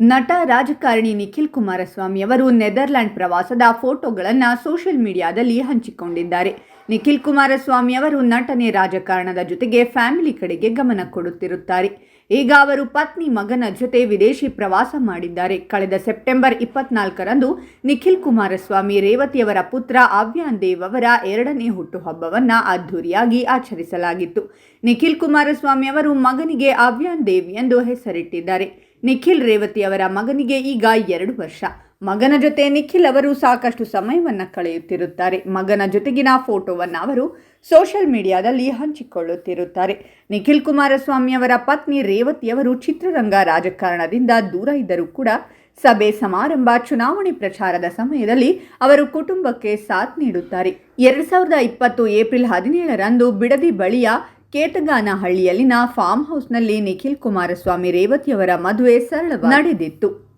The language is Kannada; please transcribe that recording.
ನಟ, ರಾಜಕಾರಣಿ ನಿಖಿಲ್ ಕುಮಾರಸ್ವಾಮಿ ಅವರು ನೆದರ್ಲ್ಯಾಂಡ್ ಪ್ರವಾಸದ ಫೋಟೋಗಳನ್ನು ಸೋಷಿಯಲ್ ಮೀಡಿಯಾದಲ್ಲಿ ಹಂಚಿಕೊಂಡಿದ್ದಾರೆ. ನಿಖಿಲ್ ಕುಮಾರಸ್ವಾಮಿ ಅವರು ನಟನೆ ರಾಜಕಾರಣದ ಜೊತೆಗೆ ಫ್ಯಾಮಿಲಿ ಕಡೆಗೆ ಗಮನ ಕೊಡುತ್ತಿರುತ್ತಾರೆ. ಈಗ ಅವರು ಪತ್ನಿ ಮಗನ ಜೊತೆ ವಿದೇಶಿ ಪ್ರವಾಸ ಮಾಡಿದ್ದಾರೆ. ಕಳೆದ ಸೆಪ್ಟೆಂಬರ್ ಇಪ್ಪತ್ನಾಲ್ಕರಂದು ನಿಖಿಲ್ ಕುಮಾರಸ್ವಾಮಿ ರೇವತಿಯವರ ಪುತ್ರ ಆವ್ಯಾನ್ ದೇವ್ ಅವರ ಎರಡನೇ ಹುಟ್ಟುಹಬ್ಬವನ್ನು ಅದ್ಧೂರಿಯಾಗಿ ಆಚರಿಸಲಾಗಿತ್ತು. ನಿಖಿಲ್ ಕುಮಾರಸ್ವಾಮಿ ಅವರು ಮಗನಿಗೆ ಆವ್ಯಾನ್ ದೇವ್ ಎಂದು ಹೆಸರಿಟ್ಟಿದ್ದಾರೆ. ನಿಖಿಲ್ ರೇವತಿ ಅವರ ಮಗನಿಗೆ ಈಗ ಎರಡು ವರ್ಷ. ಮಗನ ಜೊತೆ ನಿಖಿಲ್ ಅವರು ಸಾಕಷ್ಟು ಸಮಯವನ್ನು ಕಳೆಯುತ್ತಿರುತ್ತಾರೆ. ಮಗನ ಜೊತೆಗಿನ ಫೋಟೋವನ್ನು ಅವರು ಸೋಷಿಯಲ್ ಮೀಡಿಯಾದಲ್ಲಿ ಹಂಚಿಕೊಳ್ಳುತ್ತಿರುತ್ತಾರೆ. ನಿಖಿಲ್ ಕುಮಾರಸ್ವಾಮಿ ಅವರ ಪತ್ನಿ ರೇವತಿ ಅವರು ಚಿತ್ರರಂಗ ರಾಜಕಾರಣದಿಂದ ದೂರ ಇದ್ದರೂ ಕೂಡ ಸಭೆ ಸಮಾರಂಭ ಚುನಾವಣೆ ಪ್ರಚಾರದ ಸಮಯದಲ್ಲಿ ಅವರು ಕುಟುಂಬಕ್ಕೆ ಸಾಥ್ ನೀಡುತ್ತಾರೆ. ಎರಡು ಸಾವಿರದ ಇಪ್ಪತ್ತು ಏಪ್ರಿಲ್ ಹದಿನೇಳರಂದು ಬಿಡದಿ ಬಳಿಯ ಕೇತಗಾನಹಳ್ಳಿಯಲ್ಲಿನ ಫಾರ್ಮ್ ಹೌಸ್ನಲ್ಲಿ ನಿಖಿಲ್ ಕುಮಾರಸ್ವಾಮಿ ರೇವತಿಯವರ ಮದುವೆ ಸರಳ ನಡೆದಿತ್ತು.